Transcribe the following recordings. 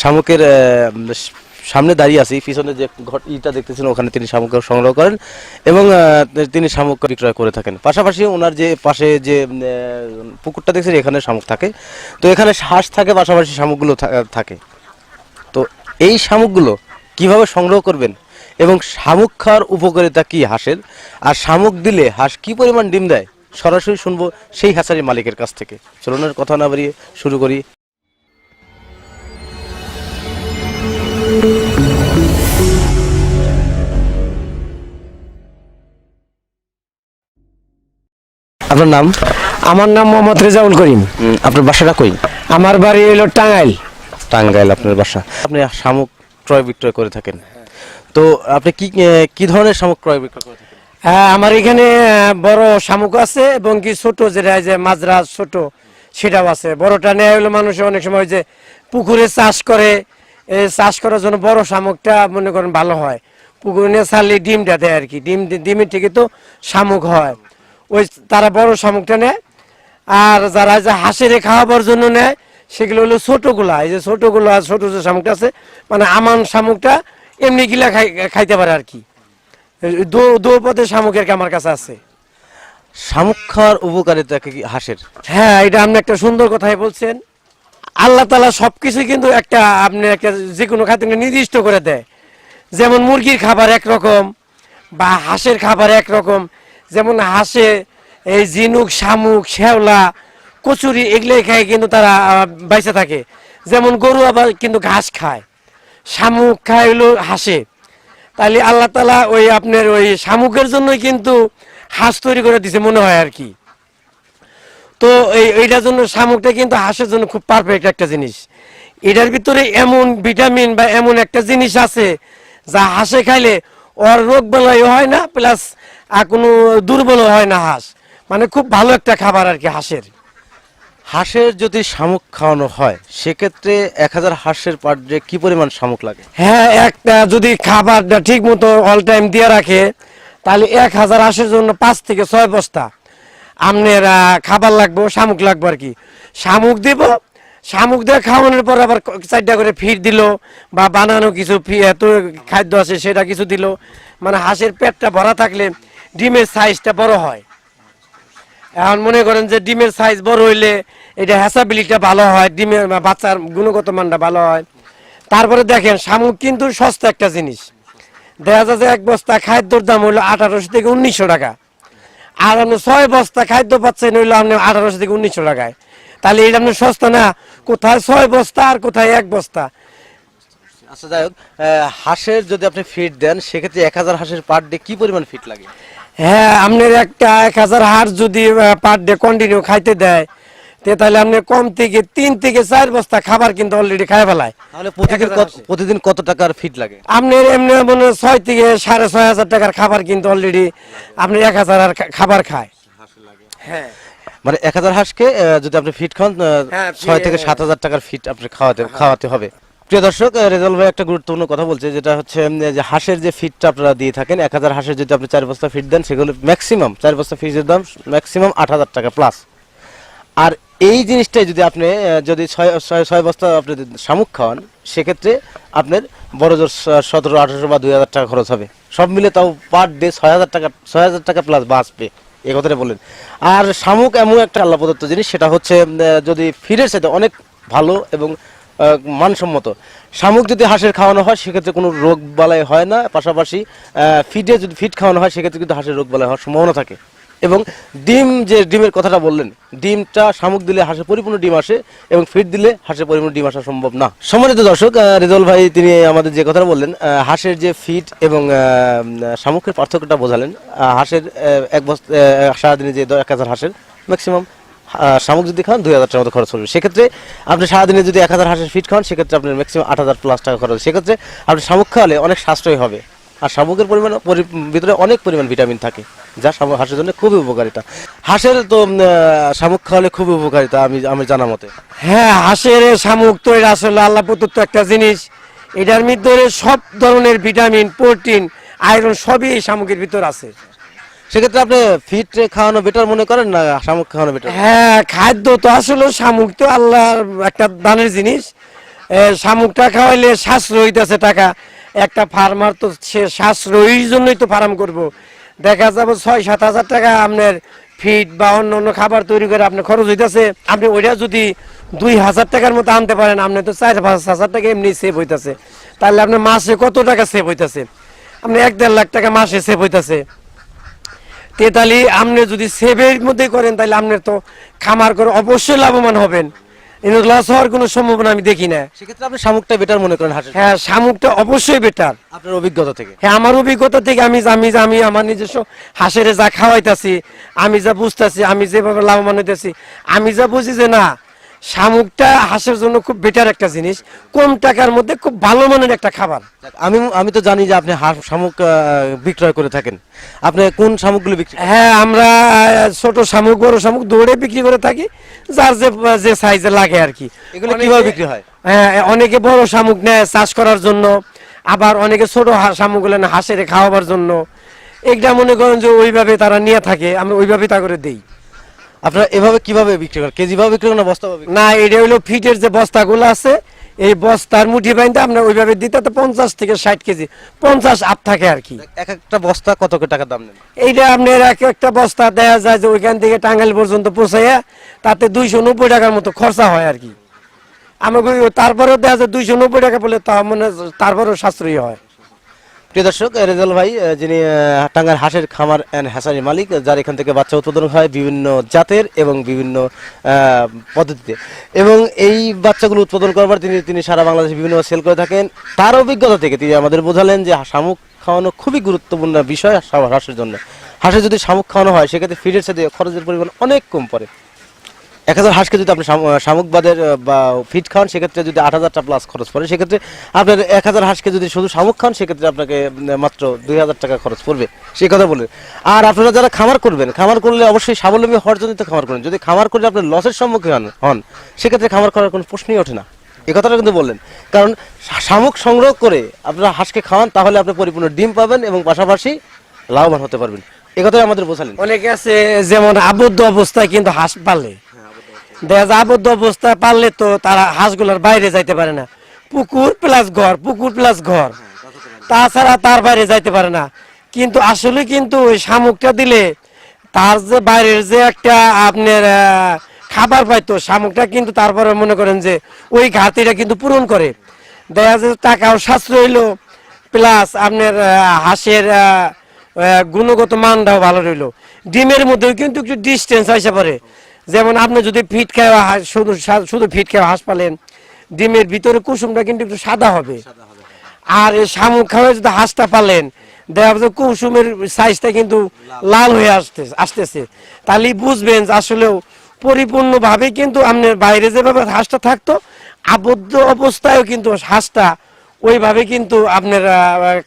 শামুকের সামনে দাঁড়িয়ে আছি। পিছনে যে ঘর, ইটা দেখতেছেন, ওখানে তিনি শামুক সংগ্রহ করেন এবং তিনি শামুক বিক্রয় করে থাকেন। পাশাপাশি ওনার যে পাশে যে পুকুরটা দেখছেন, এখানে শামুক থাকে। তো এখানে হাঁস থাকে, পাশাপাশি শামুকগুলো থাকে। তো এই শামুকগুলো কীভাবে সংগ্রহ করবেন এবং শামুক খাওয়ার উপকারিতা কি হাঁসের? আর শামুক দিলে হাঁস কি পরিমাণ ডিম দেয়? সরাসরি শুনব সেই হাঁসারি মালিকের কাছ থেকে। চলুন আর কথা না বাড়িয়ে শুরু করি। আপনার নাম? আমার নাম মোহাম্মদ রেজাউল করিম। আপনার বাসাটা কই? আমার বাড়ি হলো টাঙ্গাইল। টাঙ্গাইল আপনার বাসা। আপনি শামুক ক্রয় বিক্রয় করে থাকেন। তো আপনি কি কি ধরনের শামুক ক্রয় বিক্রয় করে থাকেন? আমার এখানে বড় শামুক আছে এবং কি ছোট যেটা যে মাজরা ছোট সেটাও আছে। বড়টা নেওয়া হলো মানুষ অনেক সময় যে পুকুরে চাষ করে চাষ করার জন্য বড় শামুকটা মনে করেন ভালো হয়। পুকুরে নিয়ে ছাড়লে ডিমটা দেয় আর কি। ডিম ডিমের থেকে তো শামুক হয়। ওই তারা বড় শামুকটা নেয়। আর যারা যে হাঁসেরে খাওয়াবার জন্য নেয় সেগুলো হলো ছোটগুলা। এই যে ছোটগুলো আর ছোট যে শামুকটা আছে মানে আমান শামুকটা এমনি গিলা খাই খাইতে পারে আর কি দো দো পথে শামুকের আমার কাছে আছে। শামুক খাওয়ার উপকারিতা কি হাঁসের? হ্যাঁ এটা আপনি একটা সুন্দর কথাই বলছেন। আল্লাহ তালা সবকিছু কিন্তু একটা আপনি একটা যে কোনো খাদ্য নির্দিষ্ট করে দেয়। যেমন মুরগির খাবার একরকম বা হাঁসের খাবার একরকম যেমন হাঁসে, এই ঝিনুক, শামুক শ্যাওলা কচুরি এগুলোই খায় কিন্তু তারা বাইসে থাকে। যেমন গরু আবার কিন্তু ঘাস খায়। শামুক খায় হলো হাঁসে। তাহলে আল্লাহ তালা ওই আপনার ওই শামুকের জন্যই কিন্তু হাঁস তৈরি করে দিছে মনে হয় আর কি। তো এই, এইটার জন্য শামুকটা কিন্তু হাঁসের জন্য খুব পারফেক্ট একটা জিনিস। এটার ভিতরে এমন ভিটামিন বা এমন একটা জিনিস আছে, যা হাঁসে খাইলে ওর রোগ বেলায় হয় না প্লাস আর কোনো দুর্বল হয় না হাঁস। মানে খুব ভালো একটা খাবার আর কি হাঁসের। হাঁসের যদি শামুক খাওয়ানো হয় সেক্ষেত্রে এক হাজার হাঁসের পার ডে কি পরিমাণ শামুক লাগে? হ্যাঁ একটা যদি খাবারটা ঠিক মতো অল টাইম দিয়ে রাখে তাহলে এক হাজার হাঁসের জন্য পাঁচ থেকে ছয় বস্তা। আপনার খাবার লাগবে শামুক লাগবে আর কি। শামুক দেব শামুক দিয়ে খাওয়ানোর পর আবার চারটা করে ফির দিল বা বানানো কিছু ফি- এত খাদ্য আছে সেটা কিছু দিল। মানে হাঁসের পেটটা ভরা থাকলে ডিমের সাইজটা বড় হয়। এখন মনে করেন যে ডিমের সাইজ বড় হইলে এটা হ্যাসাবিলিটিটা ভালো হয়, ডিমের বাচ্চার গুণগত মানটা ভালো হয়। তারপরে দেখেন, শামুক কিন্তু সস্তা একটা জিনিস। দেখা যায় যে এক বস্তা খাদ্যর দাম হইল আঠারোশো থেকে উনিশশো টাকা। আর আপনি ছয় বস্তা খাদ্য পাচ্ছেন হইল আপনি আঠারোশো থেকে উনিশশো টাকায়। তাহলে এটা আপনি সস্তা না, কোথায় ছয় বস্তা আর কোথায় এক বস্তা? আচ্ছা যাই হোক হাঁসের যদি আপনি ফিট দেন, সেক্ষেত্রে এক হাজার হাঁসের পার ডে কি পরিমাণ ফিট লাগে? হ্যাঁ আপনার একটা এক হাজার হাড় যদি পার ডে কন্টিনিউ খাইতে দেয় তাহলে আপনি কম থেকে তিন থেকে চার বস্তা খাবার কিন্তু অলরেডি খাই ফেলায়। প্রতিদিন কত- প্রতিদিন কত টাকার ফিট লাগে? আপনার এমনি মনে ছয় থেকে সাড়ে ছয় হাজার টাকার খাবার কিন্তু অলরেডি আপনি এক হাজার খাবার খায়। হ্যাঁ। মানে এক হাজার হাঁসকে যদি আপনি ফিট খান হ্যাঁ, ছয় থেকে সাত হাজার টাকার ফিট আপনি খাওয়াতে খাওয়াতে হবে। প্রিয় দর্শক রেজাল ভাই একটা গুরুত্বপূর্ণ কথা বলছে, যেটা হচ্ছে যে হাঁসের যে ফিটটা আপনারা দিয়ে থাকেন, এক হাজার হাঁসের যদি আপনি চার বস্তা ফিট দেন, সেগুলো ম্যাক্সিমাম চার বস্তা ফিটের দাম ম্যাক্সিমাম আট হাজার টাকা প্লাস আর এই জিনিসটাই যদি আপনি যদি ছয় ছয় বস্তা আপনি শামুক খাওয়ান, সেক্ষেত্রে আপনার বড় জোর সতেরো আঠারোশো বা দুই হাজার টাকা খরচ হবে। সব মিলে তাও পার ডে ছয় হাজার টাকা, ছয় হাজার টাকা প্লাস বাঁচবে, এ কথাটা বললেন। আর শামুক এমন একটা আল্লাহ প্রদত্ত জিনিস, সেটা হচ্ছে যদি ফিরের সাথে অনেক ভালো এবং মানসম্মত। শামুক যদি হাঁসের খাওয়ানো হয়, সেক্ষেত্রে কোনো রোগ বালাই হয় না। পাশাপাশি ফিডে যদি ফিট খাওয়ানো হয়, সেক্ষেত্রে কিন্তু হাঁসের রোগ বালাই হওয়ার সম্ভাবনা থাকে। এবং ডিম যে ডিমের কথাটা বললেন, ডিমটা শামুক দিলে হাঁসের পরিপূর্ণ ডিম আসে এবং ফিট দিলে হাঁসের পরিপূর্ণ ডিম আসা সম্ভব না। সম্মানিত দর্শক রেজল ভাই, তিনি আমাদের যে কথাটা বললেন হাঁসের যে ফিট এবং শামুকের পার্থক্যটা বোঝালেন। হাঁসের এক বস্তা সারাদিনে যে এক হাজার হাঁসের ম্যাক্সিমাম শামুক যদি খান দুই হাজার টাকার মতো খরচ হবে সেক্ষেত্রে আপনি সারাদিনে যদি এক হাজার হাঁসের ফিট খান, সেক্ষেত্রে আপনার ম্যাক্সিমাম আট হাজার প্লাস টাকা খরচ। সেক্ষেত্রে আপনি শামুক খাওয়ালে অনেক সাশ্রয় হবে। আর শামুকের পরিমাণ, পরি- ভিতরে অনেক পরিমাণ ভিটামিন থাকে, যা শামুক হাঁসের জন্য খুবই উপকারিতা হাঁসের তো শামুক খাওয়ালে খুবই উপকারিতা, আমি আমি জানা মতে। হ্যাঁ হাঁসের শামুক তো এটা আসলে আল্লাহ প্রদত্ত একটা জিনিস। এটার ভিতরে সব ধরনের ভিটামিন প্রোটিন আয়রন সবই এই শামুকের ভিতর আছে। সেক্ষেত্রে আপনি ফিট খাওয়ানো বেটার মনে করেন না শামুক খাওয়ানো বেটার হ্যাঁ খাদ্য তো আসলে শামুক তো আল্লাহর একটা দানের জিনিস। শামুকটা খাওয়াইলে সাশ্রয় হইতেছে টাকা। একটা ফার্মার তো সে সাশ্রয়ীর জন্যই তো ফার্ম করব। দেখা যাবে ছয় সাত হাজার টাকা আপনার ফিড বা অন্য অন্য খাবার তৈরি করে আপনার খরচ হইতেছে। আপনি ওইটা যদি দুই হাজার টাকার মতো আনতে পারেন, আপনি তো চার পাঁচ হাজার টাকা এমনি সেভ হইতেছে। তাহলে আপনার মাসে কত টাকা সেভ হইতেছে? আপনি এক দেড় লাখ টাকা মাসে সেভ হইতেছে। তে তাহলে আপনি যদি সেভের মধ্যে করেন তাহলে আপনার তো খামার করে অবশ্যই লাভবান হবেন। লস হওয়ার কোনো সম্ভাবনা আমি দেখি না। সেক্ষেত্রে আপনি শামুকটা বেটার মনে করেন হ্যাঁ শামুকটা অবশ্যই বেটার আপনার অভিজ্ঞতা থেকে। হ্যাঁ আমার অভিজ্ঞতা থেকে আমি আমি আমি আমার নিজস্ব হাঁসের যা খাওয়াইতাছি আমি যা বুঝতেছি আমি যেভাবে লাভবান হইতেছি আমি যা বুঝি যে না শামুকটা হাঁসের জন্য খুব বেটার একটা জিনিস। কম টাকার মধ্যে খুব ভালো মানের একটা খাবার। আমি আমি তো জানি যে আপনি হাঁস শামুক বিক্রয় করে থাকেন। আপনি কোন শামুকগুলো বিক্রি হ্যাঁ আমরা ছোট শামুক বড় শামুক দৌড়ে বিক্রি করে থাকি। যার যে যে সাইজে লাগে আর কি। এগুলো কীভাবে বিক্রি হয়? হ্যাঁ অনেকে বড় শামুক নেয় চাষ করার জন্য। আবার অনেকে ছোট শামুকগুলো হাঁসের খাওয়াবার জন্য। এটা মনে করেন যে ওইভাবে তারা নিয়ে থাকে আমরা ওইভাবে তা করে দেই। আপনারা এভাবে কীভাবে বিক্রি করেন? কেজি ভাবে বিক্রি করেন না বস্তা ভাবে না এটা হলো ফিটের যে বস্তাগুলো আছে এই বস্তার মুঠি বাইন্দে আমরা ওইভাবে দিতে তো পঞ্চাশ থেকে ষাট কেজি পঞ্চাশ আপ থাকে আর কি। এক একটা বস্তা কত করে টাকা দাম নেন? এইটা আপনার এক একটা বস্তা দেয়া যায় যে ওইখান থেকে টাঙ্গাইল পর্যন্ত পৌঁছাইয়া তাতে দুইশো নব্বই টাকার মতো খরচা হয় আর কি। আমাকে তারপরেও দেখা যায় দুইশো নব্বই টাকা বলে তা মানে তারপরেও সাশ্রয়ী হয়। প্রিয় দর্শক রেজাল ভাই যিনি টাঙ্গার হাঁসের খামার অ্যান্ড হ্যাসারির মালিক, যার এখান থেকে বাচ্চা উৎপাদন হয় বিভিন্ন জাতের এবং বিভিন্ন পদ্ধতিতে। এবং এই বাচ্চাগুলো উৎপাদন করবার তিনি তিনি সারা বাংলাদেশে বিভিন্ন সেল করে থাকেন। তার অভিজ্ঞতা থেকে তিনি আমাদের বোঝালেন যে শামুক খাওয়ানো খুবই গুরুত্বপূর্ণ বিষয় হাঁসের জন্য। হাঁসের যদি শামুক খাওয়ানো হয়, সেক্ষেত্রে ফিডের সাথে খরচের পরিমাণ অনেক কম পড়ে। এক হাজার হাঁসকে যদি আপনি শামু- শামুক বাদের আহ, বা ফিট খাওয়ান সেক্ষেত্রে যদি আট হাজারটা প্লাস খরচ পড়ে। সেক্ষেত্রে আপনার এক হাজার হাঁসকে যদি শুধু শামুক খান সেক্ষেত্রে আপনাকে মাত্র দুই হাজার টাকা খরচ পড়বে। সেই কথা বলে। আর আপনারা যারা খামার করবেন খামার করলে অবশ্যই স্বাবলম্বী হওয়ার জন্য তো খামার করেন। যদি খামার করলে আপনি লসের সম্মুখীন হন- হন সেক্ষেত্রে খামার করার কোনো প্রশ্নই ওঠে না। এ কথাটা কিন্তু বললেন। কারণ শামুক সংগ্রহ করে আপনারা হাঁসকে খাওয়ান তাহলে আপনি পরিপূর্ণ ডিম পাবেন এবং পাশাপাশি লাভবান হতে পারবেন। এ কথাই আমাদের বোঝালেন। অনেকে আছে যেমন আবদ্ধ অবস্থায় কিন্তু হাঁস পালে। দেখা যায় আবদ্ধ অবস্থায় পাললে তো তারা হাঁসগুলোর বাইরে যাইতে পারে না। পুকুর প্লাস ঘর, পুকুর প্লাস ঘর। তাছাড়া তার বাইরে যাইতে পারে না। কিন্তু আসলে কিন্তু ওই শামুকটা দিলে তার যে বাইরের যে একটা আপনার খাবার পাইতো, শামুকটা কিন্তু তারপরে মনে করেন যে ওই ঘাটতিটা কিন্তু পূরণ করে। দেখা যায় টাকাও সাশ্রয় হইল প্লাস আপনার হাঁসের গুণগত মানটাও ভালো রইল। ডিমের মধ্যেও কিন্তু একটু ডিস্টেন্স আসে পারে যেমন আপনি যদি ফিট খাওয়া শুধু শুধু ফিট খাওয়া হাঁস পালেন ডিমের ভিতরে কুসুমটা কিন্তু একটু সাদা হবে। আর এই শামুক খাওয়া যদি হাঁসটা পালেন দেখা যাচ্ছে কুসুমের সাইজটা কিন্তু লাল। হয়ে আসতে আসতেছে। তাহলে বুঝবেন যে আসলেও পরিপূর্ণভাবে কিন্তু আপনার বাইরে যেভাবে হাঁসটা থাকতো আবদ্ধ অবস্থায়ও কিন্তু হাঁসটা ওইভাবে কিন্তু আপনার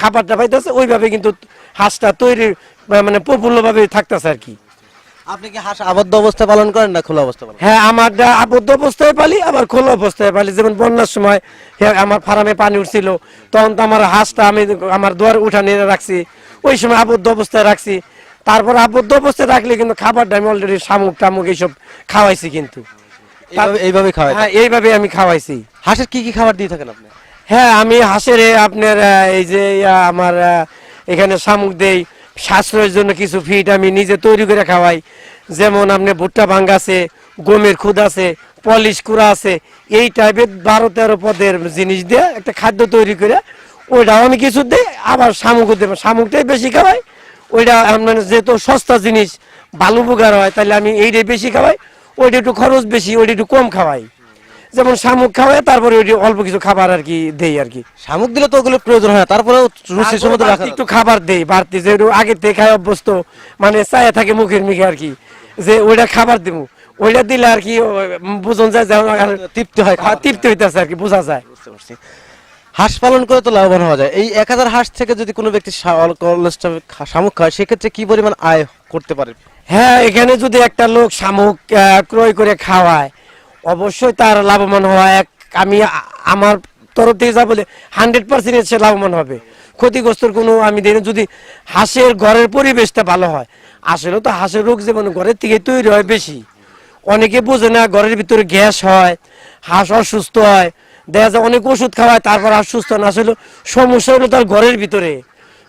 খাবারটা পাইতেছে ওইভাবে কিন্তু হাঁসটা তৈরি মানে প্রফুল্লভাবে থাকতেছে আর কি। আপনি কি হাঁস আবদ্ধ অবস্থায় পালন করেন না খোলা অবস্থা পালন হ্যাঁ আমার আবদ্ধ অবস্থায় পালি আবার খোলা অবস্থায় পালি। যেমন বন্যার সময় হ্যাঁ, আমার ফার্মে পানি উঠছিল তখন তো আমার হাঁসটা আমি আমার দুয়ার উঠানে রাখছি। ওই সময় আবদ্ধ অবস্থায় রাখছি। তারপর আবদ্ধ অবস্থায় রাখলে কিন্তু খাবারটা আমি অলরেডি শামুক টামুক এইসব খাওয়াইছি কিন্তু। এইভাবে খাওয়ায় হ্যাঁ এইভাবে আমি খাওয়াইছি। হাঁসের কি কি খাবার দিয়ে থাকেন আপনি? হ্যাঁ আমি হাঁসের আপনার এই যে আমার এখানে শামুক দেই সাশ্রয়ের জন্য কিছু ফিট আমি নিজে তৈরি করে খাওয়াই। যেমন আপনি ভুট্টা ভাঙ্গা আছে, গমের খুদ আছে, পলিশ কুড়া আছে, এই টাইপের বারো তেরো পদের জিনিস দিয়ে একটা খাদ্য তৈরি করে ওইটাও আমি কিছু দিই আবার শামুকও দেবো শামুকটাই বেশি খাওয়াই। ওইটা আপনার যেহেতু সস্তা জিনিস, ভালো উপকার হয়, তাহলে আমি এইটাই বেশি খাওয়াই। ওইটা একটু খরচ বেশি, ওইটা একটু কম খাওয়াই। যেমন শামুক খাওয়াই তারপরে অল্প কিছু খাবার আর কি দেই আর কি। শামুক দিলে তো ওগুলো প্রয়োজন হয় না রুচির সমুদ্র তারপরে রাখা একটু খাবার দেই বাড়তি যে আগে থেকে খাই অভ্যস্ত মানে চায়ে থাকে মুখের মুখে আর কি যে ওইটা খাবার দিব ওইটা দিলে আর কি বুঝন যায় যে আর তৃপ্তি হয় তৃপ্তি হইতেছে আর কি বোঝা যায়। হাঁস পালন করে তো লাভবান হওয়া যায়। এই এক হাজার হাঁস থেকে যদি কোনো ব্যক্তি শামুক খায় সেক্ষেত্রে কি পরিমাণ আয় করতে পারে? হ্যাঁ এখানে যদি একটা লোক শামুক ক্রয় করে খাওয়ায় অবশ্যই তার লাভবান হওয়া এক। আমি আমার তরফ থেকে যা বলে হান্ড্রেড পার্সেন্ট সে লাভবান হবে। ক্ষতিগ্রস্তর কোনো আমি দেখি যদি হাঁসের ঘরের পরিবেশটা ভালো হয়, আসলে তো হাঁসের রোগ যেমন ঘরের থেকে তৈরি হয় বেশি। অনেকে বোঝে না ঘরের ভিতরে গ্যাস হয়, হাঁস অসুস্থ হয়, দেখা যায় অনেক ওষুধ খাওয়ায়, তারপর আর সুস্থ না। আসলে সমস্যা হলো তার ঘরের ভিতরে।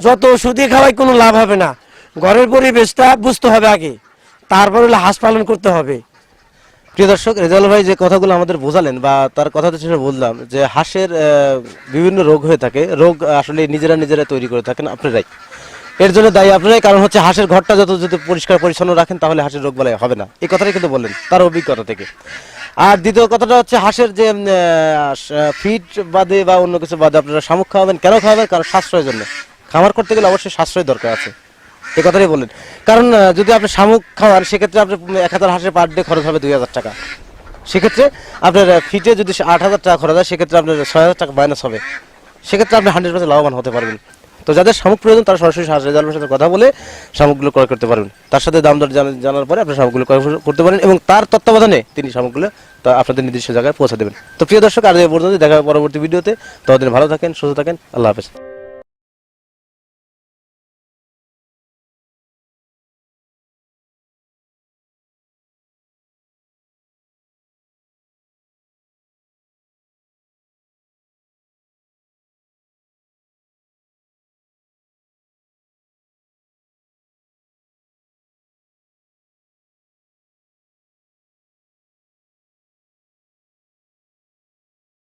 যত ওষুধই খাওয়ায়, কোনো লাভ হবে না। ঘরের পরিবেশটা বুঝতে হবে আগে। তারপর হলে হাঁস পালন করতে হবে। প্রিয় দর্শক রেজাল ভাই যে কথাগুলো আমাদের বোঝালেন বা তার কথা সেটা বললাম, যে হাঁসের বিভিন্ন রোগ হয়ে থাকে, রোগ আসলে নিজেরা নিজেরা তৈরি করে থাকেন আপনারাই। এর জন্য দায়ী আপনারাই, কারণ হচ্ছে হাঁসের ঘরটা যত যদি পরিষ্কার পরিচ্ছন্ন রাখেন, তাহলে হাঁসের রোগ বলাই হবে না। এই কথাটাই কিন্তু বললেন তার অভিজ্ঞতা থেকে। আর দ্বিতীয় কথাটা হচ্ছে হাঁসের যে ফিট বাদে বা অন্য কিছু বাদে আপনারা শামুক খাওয়াবেন, কেন খাওয়াবেন? কারণ সাশ্রয়ের জন্য। খামার করতে গেলে অবশ্যই সাশ্রয় দরকার আছে। এই কথাটাই বললেন। কারণ যদি আপনি শামুক খাওয়ান, সেক্ষেত্রে আপনার এক হাজার হাঁসের পার ডে খরচ হবে দুই হাজার টাকা। সেক্ষেত্রে আপনার ফিটে যদি আট হাজার টাকা খরচ হয়, সেক্ষেত্রে আপনার ছয় হাজার টাকা মাইনাস হবে। সেক্ষেত্রে আপনি হান্ড্রেড পার্সেন্ট লাভবান হতে পারবেন। তো যাদের শামুক প্রয়োজন, তারা সরাসরি হাঁস রেজাল্টের সাথে কথা বলে শামুকগুলো ক্রয় করতে পারবেন। তার সাথে দাম দর জানার পরে আপনি শামুকগুলো ক্রয় করতে পারেন এবং তার তত্ত্বাবধানে তিনি শামুকগুলো, তা আপনাদের নির্দিষ্ট জায়গায় পৌঁছে দেবেন। তো প্রিয় দর্শক আর পর্যন্ত দেখা পরবর্তী ভিডিওতে। ততদিন ভালো থাকেন, সুস্থ থাকেন। আল্লাহ হাফেজ।